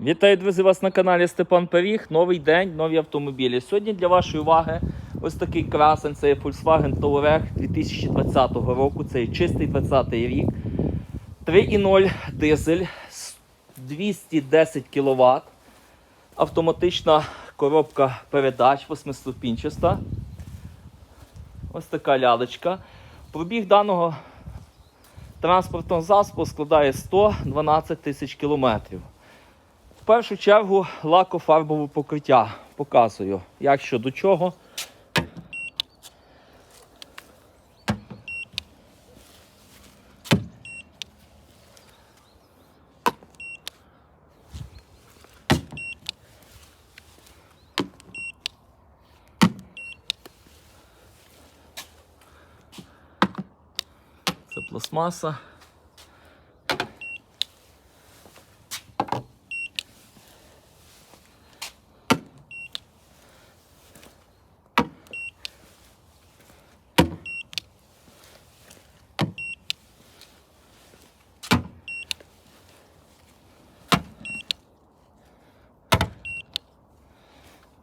Вітаю, друзі, вас на каналі Степан Пиріг. Новий день, нові автомобілі. Сьогодні для вашої уваги ось такий красень. Це є Volkswagen Touareg 2020 року. Це є чистий 20 рік. 3,0 дизель, 210 кВт. Автоматична коробка передач, восьмиступінчаста. Ось така лялечка. Пробіг даного транспортного засобу складає 112 тисяч кілометрів. Першу чергу лакофарбове покриття. Показую, як що до чого. Це пластмаса.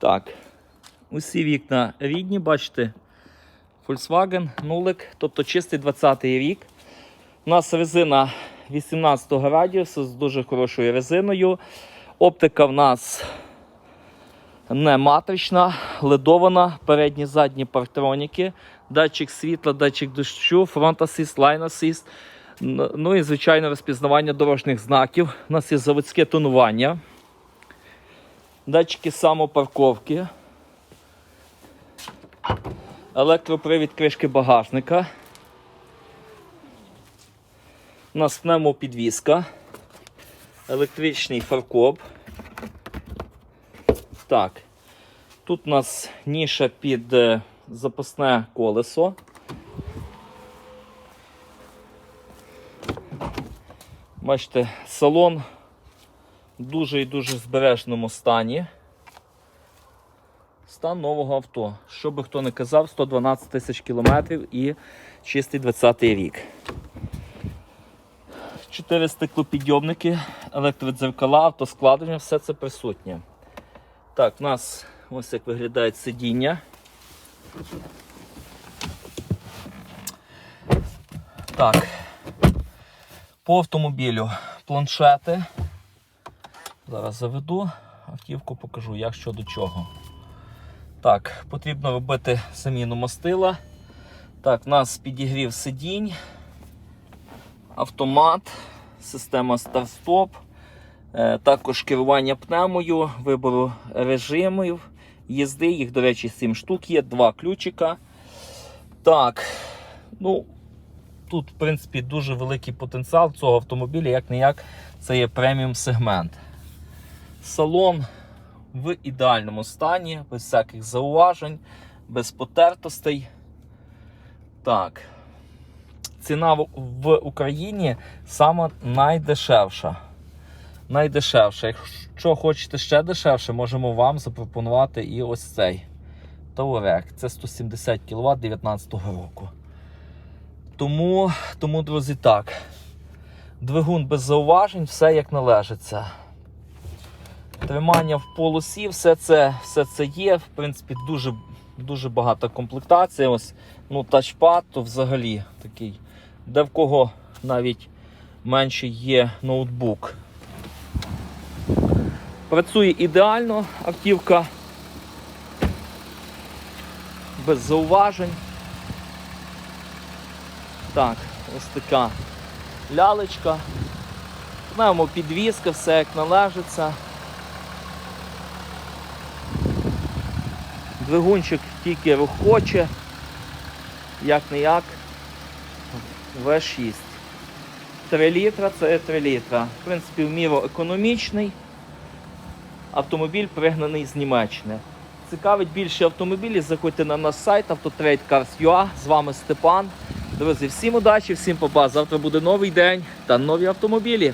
Так, усі вікна рідні, бачите, Volkswagen нулик, тобто чистий 20-й рік. У нас резина 18 радіусу з дуже хорошою резиною. Оптика в нас не матрична, ледована, передні задні партроніки, датчик світла, датчик дощу, фронт асист, лайн асист. Ну і звичайно розпізнавання дорожніх знаків. У нас є заводське тонування, датчики самопарковки, електропривід кришки багажника. У нас пневмопідвізка, електричний фаркоп. Так, тут у нас ніша під е, запасне колесо. Бачите, салон дуже і дуже збережному стані. Стан нового авто. Що би хто не казав, 112 тисяч кілометрів і чистий 20-й рік. Чотири стеклопідйомники, електродзеркала, автоскладення, все це присутнє. Так, у нас ось як виглядає сидіння. Так. По автомобілю планшети. Зараз заведу, автівку покажу, як що до чого. Так, потрібно робити заміну мастила. Так, у нас підігрів сидінь, автомат, система старт-стоп, е, також керування пневмою, вибору режимів, їзди, їх, до речі, 7 штук є, два ключика. Так, ну, тут, в принципі, дуже великий потенціал цього автомобіля, як не як це є преміум сегмент. Салон в ідеальному стані, без всяких зауважень, без потертостей. Так. Ціна в- Україні сама найдешевша. Найдешевша. Якщо хочете ще дешевше, можемо вам запропонувати і ось цей Touareg. Це 170 кВт 2019 року. Тому, тому, друзі, так. Двигун без зауважень, все як належиться. Тримання в полосі, все це, все це є. В принципі, дуже, дуже багата комплектація. Ось, ну, тачпад, то взагалі такий. Де в кого навіть менше є ноутбук. Працює ідеально автівка. Без зауважень. Так, ось така лялечка. Маємо підвізка, все як належиться. Двигунчик тільки рухоче, як не як. В6. 3 літра це 3 літра. В принципі, в міру економічний. Автомобіль пригнаний з Німеччини. Цікавить більше автомобілів, заходьте на наш сайт автотрейдкарс.ua. З вами Степан. Друзі, всім удачі, всім попа. Завтра буде новий день та нові автомобілі.